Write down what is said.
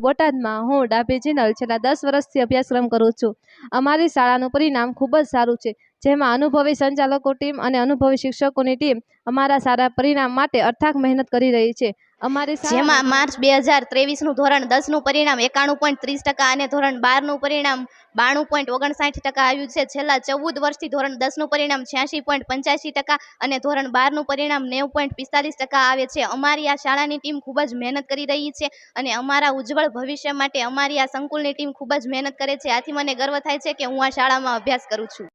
બોટાદમાં હું ડાભી છેલ્લા દસ વર્ષથી અભ્યાસક્રમ કરું છું. અમારી શાળાનું પરિણામ ખૂબ જ સારું છે. જેમાં અનુભવી સંચાલકો ટીમ અને અનુભવી શિક્ષકોની ટીમ અમારા સારા પરિણામ માટે અર્થાક મહેનત કરી રહી છે. અમારી જેમાં માર્ચ બે હજાર ત્રેવીસનું ધોરણ દસનું પરિણામ એકાણું પોઈન્ટ ત્રીસ ટકા અને ધોરણ બારનું પરિણામ બાણું પોઈન્ટ ઓગણસાઠ ટકા આવ્યું છે. છેલ્લા ચૌદ વર્ષથી ધોરણ દસનું પરિણામ છ્યાસી પોઈન્ટ પંચ્યાસી ટકા અને ધોરણ બારનું પરિણામ નેવું પોઈન્ટ પિસ્તાલીસ ટકા આવે છે. અમારી આ શાળાની ટીમ ખૂબ જ મહેનત કરી રહી છે અને અમારા ઉજ્જવળ ભવિષ્ય માટે અમારી આ સંકુલની ટીમ ખૂબ જ મહેનત કરે છે. આથી મને ગર્વ થાય છે કે હું આ શાળામાં અભ્યાસ કરું છું.